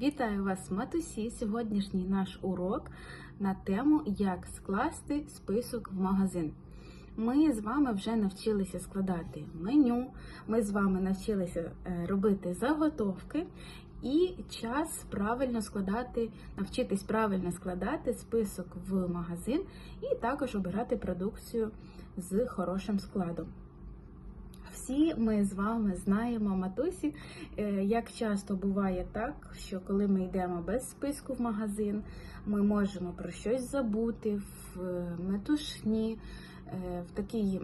Вітаю вас, матусі! Сьогоднішній наш урок на тему Як скласти список в магазин. Ми з вами вже навчилися складати меню, ми з вами навчилися е, робити заготовки і час правильно складати, навчитись правильно складати список в магазин і також обирати продукцію з хорошим складом. Всі ми з вами знаємо, матусі, е, як часто буває так, що коли ми йдемо без списку в магазин, ми можемо про щось забути в е, метушні, е, в такій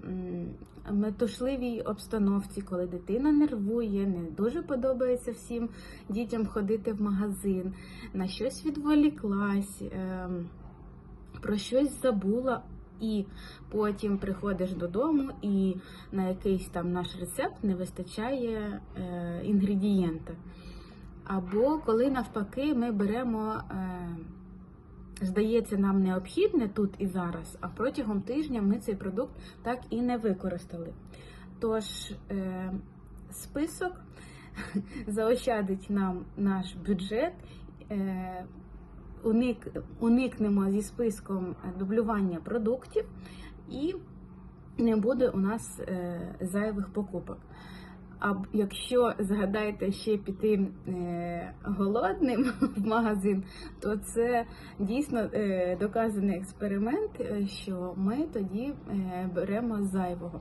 метушливій обстановці, коли дитина нервує, не дуже подобається всім дітям ходити в магазин, на щось відволіклась, ем, про щось забула. І потім приходиш додому, і на якийсь там наш рецепт не вистачає е, інгредієнта. Або коли навпаки ми беремо, е, здається, нам необхідне тут і зараз, а протягом тижня ми цей продукт так і не використали. Тож е, список заощадить нам наш бюджет. Е, уник, уникнемо зі списком дублювання продуктів, і не буде у нас е, зайвих покупок. А якщо згадаєте ще піти е, голодним в магазин, то це дійсно е, доказаний експеримент, е, що ми тоді е, беремо зайвого.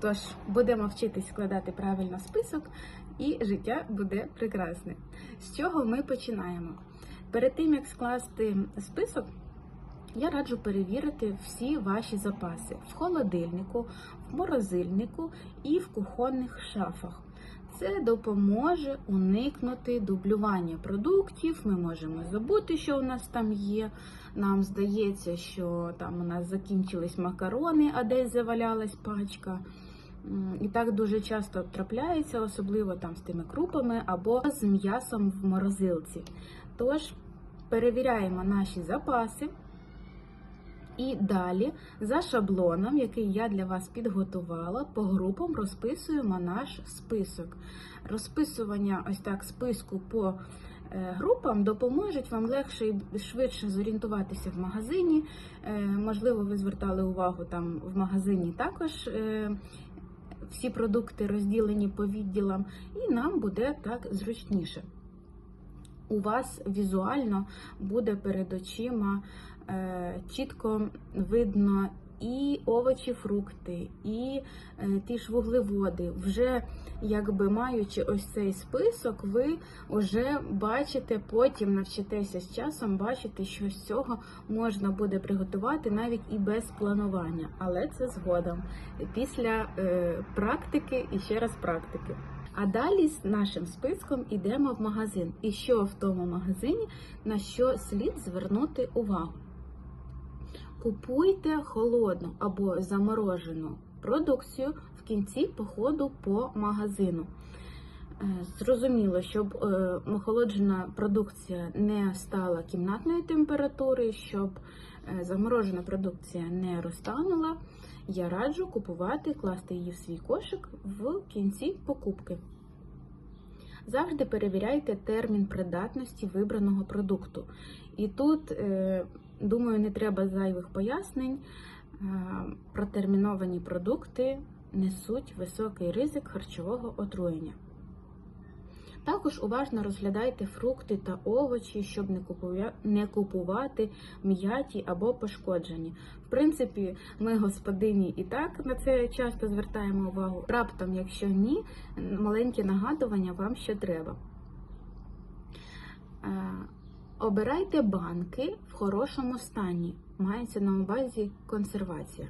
Тож будемо вчитись складати правильно список, і життя буде прекрасне. З чого ми починаємо? Перед тим як скласти список, я раджу перевірити всі ваші запаси в холодильнику, в морозильнику і в кухонних шафах. Це допоможе уникнути дублювання продуктів. Ми можемо забути, що у нас там є. Нам здається, що там у нас закінчились макарони, а десь завалялась пачка. І так дуже часто трапляється, особливо там з тими крупами або з м'ясом в морозилці. Тож перевіряємо наші запаси. І далі, за шаблоном, який я для вас підготувала, по групам розписуємо наш список. Розписування ось так списку по е, групам допоможуть вам легше і швидше зорієнтуватися в магазині. Е, Можливо, ви звертали увагу там в магазині також. Всі продукти розділені по відділам, і нам буде так зручніше. У вас візуально буде перед очима е, чітко видно і овочі, фрукти, і е, ті ж вуглеводи. Вже якби маючи ось цей список, ви вже бачите, потім навчитеся з часом бачити, що з цього можна буде приготувати навіть і без планування. Але це згодом після е, практики і ще раз практики. А далі з нашим списком йдемо в магазин. І що в тому магазині, на що слід звернути увагу? Купуйте холодну або заморожену продукцію в кінці походу по магазину. Е, Зрозуміло, щоб е, охолоджена продукція не стала кімнатної температури, щоб е, заморожена продукція не розтанула, я раджу купувати, класти її в свій кошик в кінці покупки. Завжди перевіряйте термін придатності вибраного продукту. І тут, думаю, не треба зайвих пояснень. Е, Протерміновані продукти несуть високий ризик харчового отруєння. Також уважно розглядайте фрукти та овочі, щоб не купувати м'яті або пошкоджені. В принципі, ми, господині, і так на це часто звертаємо увагу. Раптом, якщо ні, маленьке нагадування вам ще треба. Обирайте банки в хорошому стані. Мається на увазі консервація.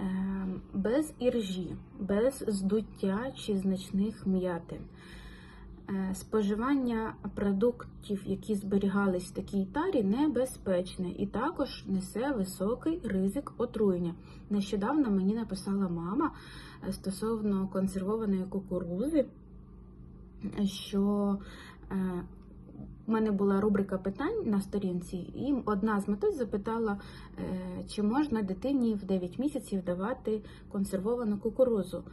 Е, Без іржі, без здуття чи значних м'ятин. Е, Споживання продуктів, які зберігались в такій тарі, небезпечне і також несе високий ризик отруєння. Нещодавно мені написала мама е, стосовно консервованої кукурузи, що е, У мене була рубрика питань на сторінці, і одна з матусь запитала, е, чи можна дитині в 9 місяців давати консервовану кукурузу.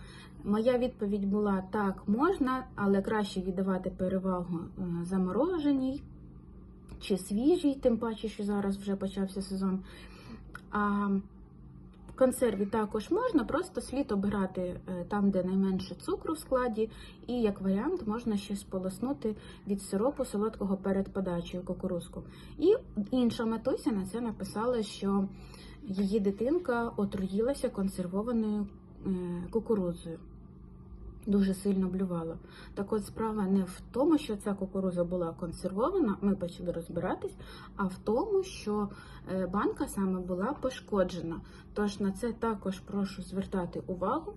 Моя відповідь була так, можна, але краще віддавати перевагу е, замороженій чи свіжій, тим паче, що зараз вже почався сезон. А в консерві також можна, просто слід обирати е, там, де найменше цукру в складі, і як варіант можна ще сполоснути від сиропу солодкого перед подачею кукурузку. І інша матуся на це написала, що її дитинка отруїлася консервованою кукурузою. кукурудзою. Дуже сильно блювала. Так от справа не в тому, що ця кукуруза була консервована, ми почали розбиратись, а в тому, що е, банка саме була пошкоджена. Тож на це також прошу звертати увагу,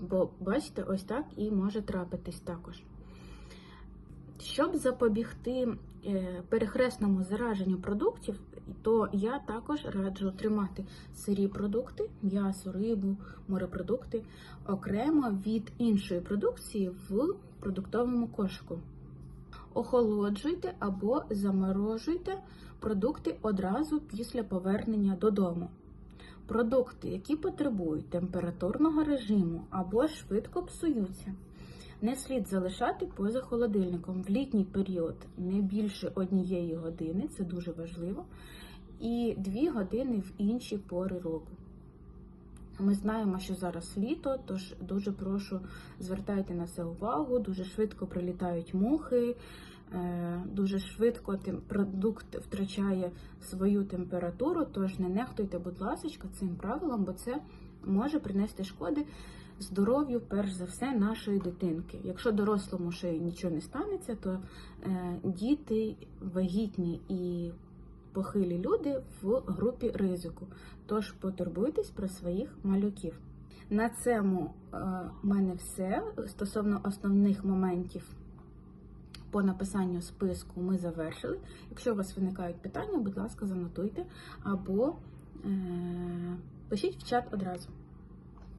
бо бачите, ось так і може трапитись також. Щоб запобігти е, перехресному зараженню продуктів, то я також раджу тримати сирі продукти, м'ясо, рибу, морепродукти окремо від іншої продукції в продуктовому кошику. Охолоджуйте або заморожуйте продукти одразу після повернення додому. Продукти, які потребують температурного режиму або швидко псуються, не слід залишати поза холодильником в літній період не більше однієї години, це дуже важливо, і дві години в інші пори року. Ми знаємо, що зараз літо, тож дуже прошу звертайте на це увагу. Дуже швидко прилітають мухи, е, дуже швидко продукт втрачає свою температуру. Тож не нехтуйте, будь ласка, цим правилом, бо це може принести шкоди здоров'ю, перш за все, нашої дитинки. Якщо дорослому ще нічого не станеться, то е, діти вагітні і похилі люди в групі ризику. Тож потурбуйтесь про своїх малюків. На цьому е, в мене все. Стосовно основних моментів по написанню списку ми завершили. Якщо у вас виникають питання, будь ласка, занотуйте або е, пишіть в чат одразу.